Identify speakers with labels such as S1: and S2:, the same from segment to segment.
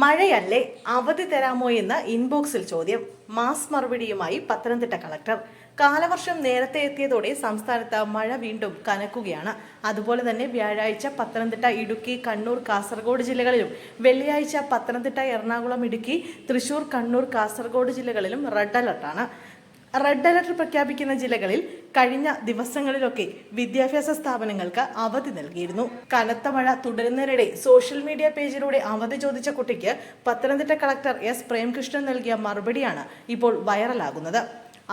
S1: മഴയല്ലേ അവധി തരാമോ എന്ന് ഇൻബോക്സിൽ ചോദ്യം. മാസ് മറുപടിയുമായി പത്തനംതിട്ട കളക്ടർ. കാലവർഷം നേരത്തെ എത്തിയതോടെ സംസ്ഥാനത്ത് മഴ വീണ്ടും കനക്കുകയാണ്. അതുപോലെ തന്നെ വ്യാഴാഴ്ച പത്തനംതിട്ട ഇടുക്കി കണ്ണൂർ കാസർഗോഡ് ജില്ലകളിലും വെള്ളിയാഴ്ച പത്തനംതിട്ട എറണാകുളം ഇടുക്കി തൃശൂർ കണ്ണൂർ കാസർഗോഡ് ജില്ലകളിലും റെഡ് അലർട്ടാണ് റെഡ് അലർട്ട് പ്രഖ്യാപിക്കുന്ന ജില്ലകളിൽ കഴിഞ്ഞ ദിവസങ്ങളിലൊക്കെ വിദ്യാഭ്യാസ സ്ഥാപനങ്ങൾക്ക് അവധി നൽകിയിരുന്നു. കനത്ത മഴ തുടരുന്നതിനിടെ സോഷ്യൽ മീഡിയ പേജിലൂടെ അവധി ചോദിച്ച കുട്ടിക്ക് പത്തനംതിട്ട കളക്ടർ എസ് പ്രേംകൃഷ്ണൻ നൽകിയ മറുപടിയാണ് ഇപ്പോൾ വൈറലാകുന്നത്.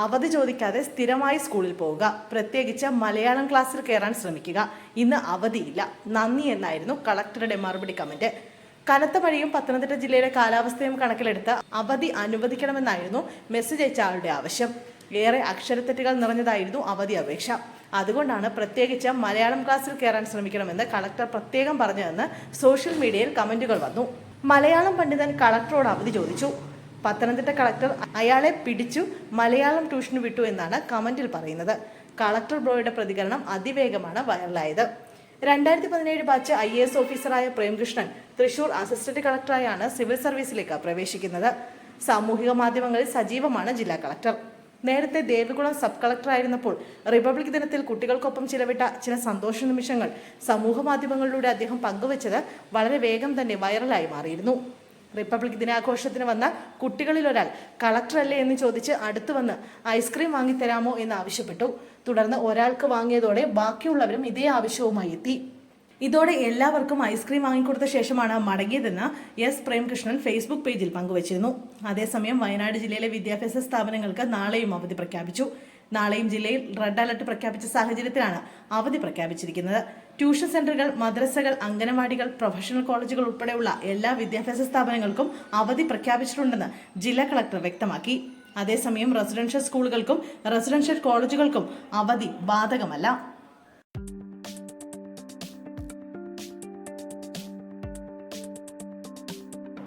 S1: അവധി ചോദിക്കാതെ സ്ഥിരമായി സ്കൂളിൽ പോവുക പ്രത്യേകിച്ച് മലയാളം ക്ലാസ്സിൽ കയറാൻ ശ്രമിക്കുക. ഇന്ന് അവധിയില്ല. നന്ദി എന്നായിരുന്നു കളക്ടറുടെ മറുപടി കമന്റ് കനത്ത മഴയും പത്തനംതിട്ട ജില്ലയുടെ കാലാവസ്ഥയും കണക്കിലെടുത്ത് അവധി അനുവദിക്കണമെന്നായിരുന്നു മെസ്സേജ് അയച്ച ആളുടെ ആവശ്യം. ഏറെ അക്ഷരത്തെറ്റുകൾ നിറഞ്ഞതായിരുന്നു അവധി അപേക്ഷ. അതുകൊണ്ടാണ് പ്രത്യേകിച്ച് മലയാളം ക്ലാസ്സിൽ കയറാൻ ശ്രമിക്കണമെന്ന് കളക്ടർ പ്രത്യേകം പറഞ്ഞതെന്ന് സോഷ്യൽ മീഡിയയിൽ കമന്റുകൾ വന്നു. മലയാളം പണ്ഡിതൻ കളക്ടറോട് അവധി ചോദിച്ചു. പത്തനംതിട്ട കളക്ടർ അയാളെ പിടിച്ചു മലയാളം ട്യൂഷന് വിട്ടു എന്നാണ് കമന്റിൽ പറയുന്നത്. കളക്ടർ ബ്രോയുടെ പ്രതികരണം അതിവേഗമാണ് വൈറലായത്. രണ്ടായിരത്തി പതിനേഴ് ബാച്ച് ഐ എ എസ് ഓഫീസറായ പ്രേംകൃഷ്ണൻ തൃശൂർ അസിസ്റ്റന്റ് കളക്ടറായാണ് സിവിൽ സർവീസിലേക്ക് പ്രവേശിക്കുന്നത്. സാമൂഹിക മാധ്യമങ്ങളിൽ സജീവമാണ് ജില്ലാ കളക്ടർ. നേരത്തെ ദേവികുളം സബ് കളക്ടറായിരുന്നപ്പോൾ റിപ്പബ്ലിക് ദിനത്തിൽ കുട്ടികൾക്കൊപ്പം ചിലവിട്ട ചില സന്തോഷ നിമിഷങ്ങൾ സമൂഹ മാധ്യമങ്ങളിലൂടെ അദ്ദേഹം പങ്കുവച്ചത് വളരെ വേഗം തന്നെ വൈറലായി മാറിയിരുന്നു. റിപ്പബ്ലിക് ദിനാഘോഷത്തിന് വന്ന കുട്ടികളിൽ ഒരാൾ കളക്ടറല്ലേ എന്ന് ചോദിച്ച് അടുത്തു വന്ന് ഐസ്ക്രീം വാങ്ങിത്തരാമോ എന്ന് ആവശ്യപ്പെട്ടു. തുടർന്ന് ഒരാൾക്ക് വാങ്ങിയതോടെ ബാക്കിയുള്ളവരും ഇതേ ആവശ്യവുമായി എത്തി. ഇതോടെ എല്ലാവർക്കും ഐസ്ക്രീം വാങ്ങിക്കൊടുത്ത ശേഷമാണ് മടങ്ങിയതെന്ന് എസ് പ്രേംകൃഷ്ണൻ ഫേസ്ബുക്ക് പേജിൽ പങ്കുവച്ചിരുന്നു. അതേസമയം വയനാട് ജില്ലയിലെ വിദ്യാഭ്യാസ സ്ഥാപനങ്ങൾക്ക് നാളെയും അവധി പ്രഖ്യാപിച്ചു. നാളെയും ജില്ലയിൽ റെഡ് അലർട്ട് പ്രഖ്യാപിച്ച സാഹചര്യത്തിലാണ് അവധി പ്രഖ്യാപിച്ചിരിക്കുന്നത്. ട്യൂഷൻ സെന്ററുകൾ മദ്രസകൾ അംഗനവാടികൾ പ്രൊഫഷണൽ കോളേജുകൾ ഉൾപ്പെടെയുള്ള എല്ലാ വിദ്യാഭ്യാസ സ്ഥാപനങ്ങൾക്കും അവധി പ്രഖ്യാപിച്ചിട്ടുണ്ടെന്ന് ജില്ലാ കളക്ടർ വ്യക്തമാക്കി. അതേസമയം റെസിഡൻഷ്യൽ സ്കൂളുകൾക്കും റെസിഡൻഷ്യൽ കോളേജുകൾക്കും അവധി ബാധകമല്ല.